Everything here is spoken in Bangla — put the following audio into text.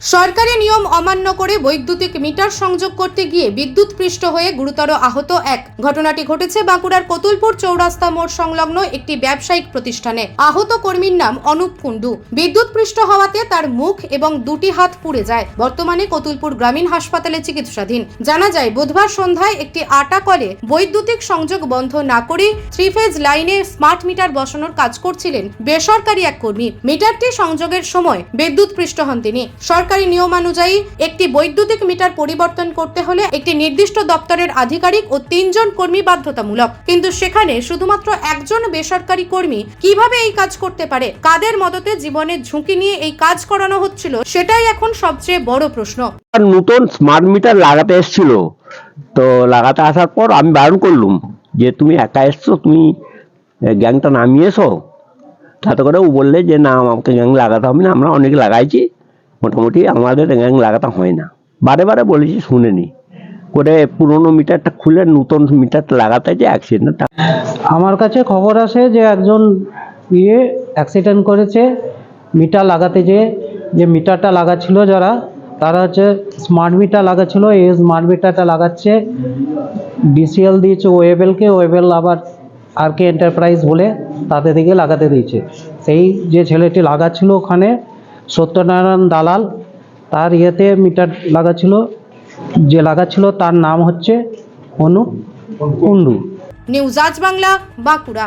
সরকারি নিয়ম অমান্য করে বৈদ্যুতিক মিটার সংযোগ করতে গিয়ে বিদ্যুৎ পৃষ্ঠ হয়ে গুরুতর আহত এক। ঘটনাটি ঘটেছে বাঁকুড়ার কতুলপুর চৌরাস্তা মোড় সংলগ্ন একটি ব্যবসায়িক প্রতিষ্ঠানে। আহত কর্মীর নাম অনুপ কুণ্ডু। বিদ্যুৎ পৃষ্ঠ হওয়াতে তার মুখ এবং দুটি হাত পুড়ে যায়। বর্তমানে কতুলপুর গ্রামীণ হাসপাতালে চিকিৎসাধীন। জানা যায়, বুধবার সন্ধ্যায় একটি আটা কলে বৈদ্যুতিক সংযোগ বন্ধ না করে থ্রি ফেজ লাইনে স্মার্ট মিটার বসানোর কাজ করছিলেন বেসরকারি এক কর্মী। মিটারটি সংযোগের সময় বিদ্যুৎ পৃষ্ঠ হন তিনি। সরকারি নিয়মানুযায়ী একটি বৈদ্যুতিক মিটার পরিবর্তন করতে হলে একটি নির্দিষ্ট দপ্তরের আধিকারিক ও তিনজন কর্মী বাধ্যতামূলক। কিন্তু সেখানে শুধুমাত্র একজন বেসরকারি কর্মী কীভাবে এই কাজ করতে পারে, কাদের মদতে জীবনের ঝুঁকি নিয়ে এই কাজ করানো হচ্ছিল, সেটাই এখন সবচেয়ে বড় প্রশ্ন। নতুন স্মার্ট মিটার লাগাতে এসেছিল। তো লাগাতে আসার পর আমি বারণ করলুম যে, তুমি একা এসছো? তুমি গ্যাংটা নামিয়ে এসো তাতে করে ও বললে যে, না, আমাকে গ্যাং লাগাতে হবে না, আমরা অনেক লাগাইছি। মোটামুটি আমাদের গ্যাং লাগাতে হয় না। বারে বারে বলেছি শুনেনি করে পুরোনো মিটারটা খুলে নতুন মিটার লাগাতে যে অ্যাক্সিডেন্টটা আমার কাছে খবর আসে যে একজন ইয়ে অ্যাক্সিডেন্ট করেছে, মিটার লাগাতে যে যে মিটারটা লাগাচ্ছিল যারা, তারা হচ্ছে স্মার্ট মিটার লাগাচ্ছিল, এই স্মার্ট মিটারটা লাগাচ্ছে। ডিসিএল দিয়েছে ওয়েবেলকে ওয়েবেল আবার আর কে এন্টারপ্রাইজ বলে তাদের দিকে লাগাতে দিয়েছে। সেই যে ছেলেটি লাগাচ্ছিল ওখানে সত্যনারায়ণ দালাল, তার ইয়েতে মিটার লাগাচ্ছিল, যে লাগাচ্ছিল তার নাম হচ্ছে অনুপ কুণ্ডু। নিউজ আজ বাংলা, বাঁকুড়া।